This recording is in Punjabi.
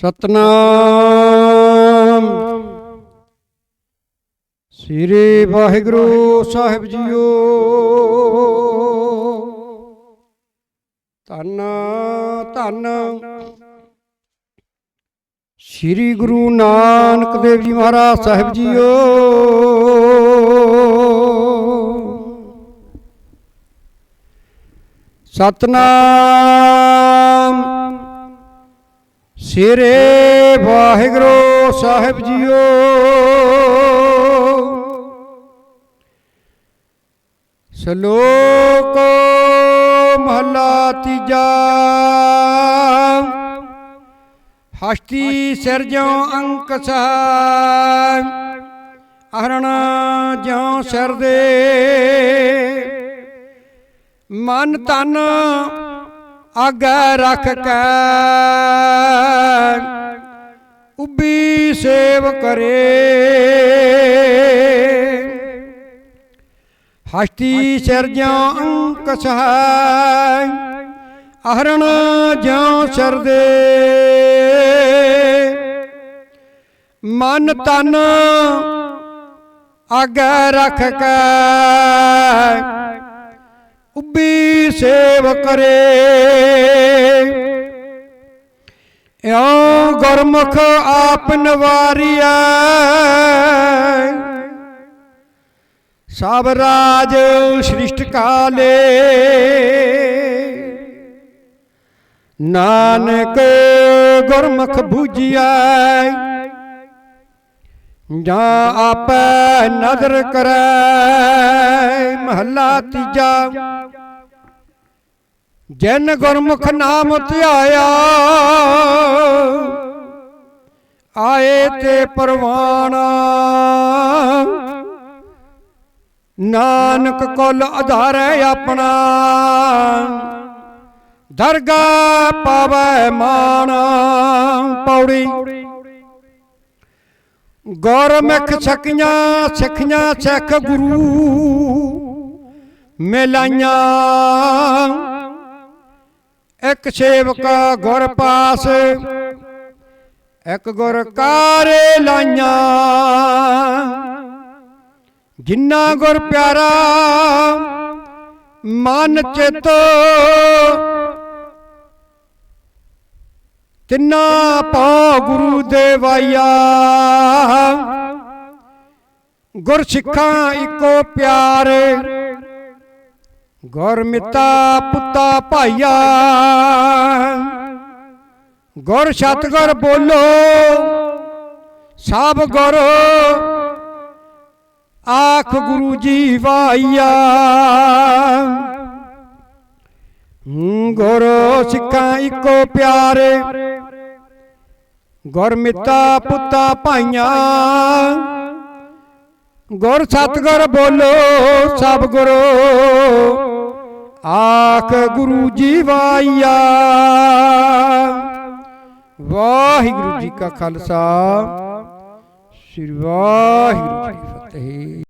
ਸਤਨਾਮ। ਸ੍ਰੀ ਵਾਹਿਗੁਰੂ ਸਾਹਿਬ ਜੀਓ। ਧੰਨ ਧੰਨ। ਸ੍ਰੀ ਗੁਰੂ ਨਾਨਕ ਦੇਵ ਜੀ ਮਹਾਰਾਜ ਸਾਹਿਬ ਜੀਓ। ਸਤਨਾਮ। ਸਿਰੇ ਵਾਹਿਗੁਰੂ ਸਾਹਿਬ ਜੀਓ। ਸ਼ਲੋਕ ਮਹਲਾ ਤੀਜਾ। ਹਸਤੀ ਸਿਰਜਉ ਅੰਕ ਸਹਾਇ ਅਹਰਣ ਜਿਉ ਸਿਰ ਦੇ ਮਨ ਤਨ ਆਗੈ ਰੱਖ ਕੇ। ਸੇਵ ਕਰੇ। ਹਸਤੀ ਸਿਰਜਉ ਅੰਕ ਸਹਾਇ, ਅਹਰਣ ਜਿਉ ਸਿਰ ਮਨ ਤਨ ਆਗੈ ਰੱਖ ਕੇ ਉਬੀ ਸੇਵ ਕਰੇ। ਇਉ ਗੁਰਮੁਖ ਆਪ ਨਵਾਰੀਐ। ਸਭ ਰਾਜ ਸ੍ਰਿਸ਼ਟ ਕਾਲੇ। ਨਾਨਕ ਗੁਰਮੁਖ ਬੂਝਿਐ। ਜਾਂ ਆਪੈ ਨਦਰ ਕਰੈ। ਮਹੱਲਾ ਤੀਜਾ। ਜਨ ਗੁਰਮੁਖ ਨਾਮ ਧਿਆਇਆ। ਆਏ ਤੇ ਪਰਵਾਨ ਨਾਨਕ ਕੁਲ ਆਧਾਰੈ ਆਪਣਾ। ਦਰਗਾ ਪਾਵੈ ਮਾਨ ਪੌੜੀ। ਗੁਰਮੁਖ ਸਕੀਆਂ ਸਿੱਖੀਆਂ ਸਿੱਖ ਗੁਰੂ। ਮਿਲਾਈਆਂ। ਇੱਕ ਸੇਵਕ ਗੁਰ ਪਾਸ। ਇੱਕ ਗੁਰ ਕਾਰੇ ਲਾਈਆਂ। ਜਿੰਨਾ ਗੁਰ ਪਿਆਰਾ ਮਨ ਚਿਤ। ਤਿੰਨਾ ਪਾ ਗੁਰੂ ਦੇਵਾਇਆ। ਗੁਰ ਸਿੱਖਾਂ ਇੱਕੋ ਪਿਆਰ। ਗੁਰ ਮਿੱਤਾ ਪੁੱਤਾ ਭਾਈਆ। ਗੁਰ ਸਤਗੁਰ ਬੋਲੋ। ਸਭ ਗੁਰ। ਆਖ ਗੁਰੂ ਜੀ ਵਾਈਆ। ਗੁਰ ਸਿੱਖਾਂ ਇੱਕੋ ਪਿਆਰੇ। ਗੁਰ ਮਿੱਤਾ ਪੁੱਤਾ ਭਾਈਆਂ। ਗੁਰ ਸਤਗੁਰ ਬੋਲੋ, ਸਭ ਗੁਰੂ। ਆਖ ਗੁਰੂ ਜੀ ਵਾਈਆ ਵਾਹਿਗੁਰੂ ਜੀ ਕਾ ਖਾਲਸਾ। ਸ੍ਰੀ ਵਾਹਿਗੁਰੂ ਜੀ ਕੀ ਫਤਿਹ।